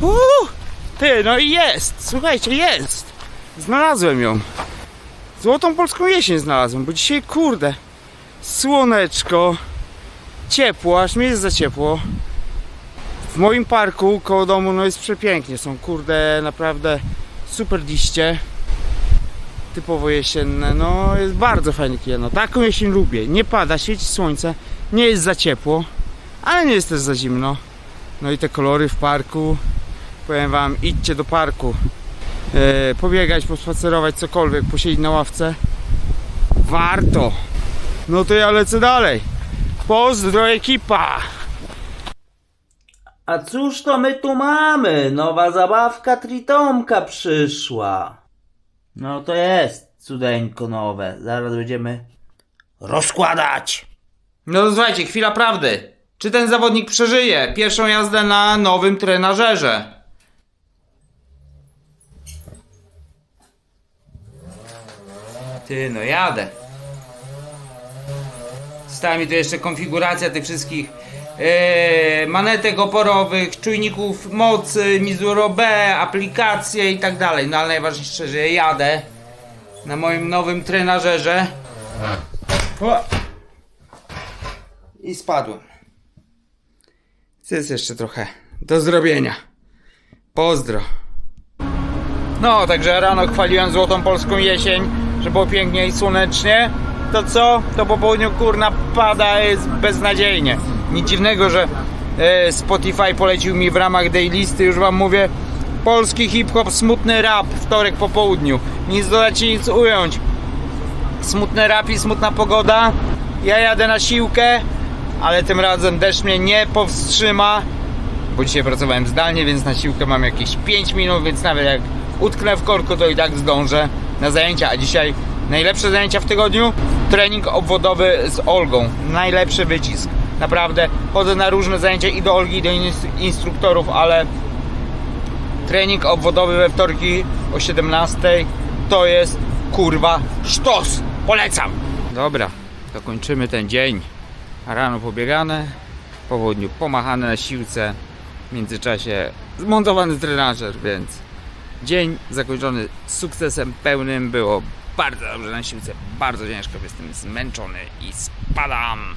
Uuu, ty, no i jest. Słuchajcie, jest. Znalazłem ją. Złotą polską jesień znalazłem, bo dzisiaj, kurde, słoneczko, ciepło, aż mi jest za ciepło. W moim parku koło domu no jest przepięknie, są kurde naprawdę super liście. Typowo jesienne, no jest bardzo fajny. No, taką jesień lubię. Nie pada, świeci słońce, nie jest za ciepło, ale nie jest też za zimno. No i te kolory w parku. Powiem wam, idźcie do parku. E, pobiegać, pospacerować, cokolwiek, posiedzieć na ławce. Warto. No to ja lecę dalej. Pozdro ekipa! A cóż to my tu mamy? Nowa zabawka Tritomka przyszła. No to jest cudeńko nowe. Zaraz będziemy rozkładać. No to słuchajcie, chwila prawdy. Czy ten zawodnik przeżyje pierwszą jazdę na nowym trenażerze? Ty, no jadę. Została mi tu jeszcze konfiguracja tych wszystkich e, manetek oporowych, czujników mocy, Mizuro B, aplikacje i tak dalej. No ale najważniejsze, że jadę na moim nowym trenażerze. O! I spadłem. Jest jeszcze trochę do zrobienia. Pozdro. No, także rano chwaliłem złotą polską jesień, że było pięknie i słonecznie. To co? To po południu kurna pada jest beznadziejnie. Nic dziwnego, że e, Spotify polecił mi w ramach daylisty, już wam mówię, polski hip-hop, smutny rap, wtorek po południu. Nic dodać i nic ująć smutny rap i smutna pogoda. Ja jadę na siłkę, ale tym razem deszcz mnie nie powstrzyma, bo dzisiaj pracowałem zdalnie, więc na siłkę mam jakieś 5 minut, więc nawet jak utknę w korku, to i tak zdążę na zajęcia. A dzisiaj najlepsze zajęcia w tygodniu? Trening obwodowy z Olgą. Najlepszy wycisk. Naprawdę chodzę na różne zajęcia i do Olgi, i do ins- instruktorów, ale trening obwodowy we wtorki o 17 to jest kurwa sztos. Polecam. Dobra, to kończymy ten dzień. Rano pobiegane, po południu pomachane na siłce, w międzyczasie zmontowany trenażer, więc dzień zakończony sukcesem pełnym. Było bardzo dobrze na siłce, bardzo ciężko, jestem zmęczony i spadam.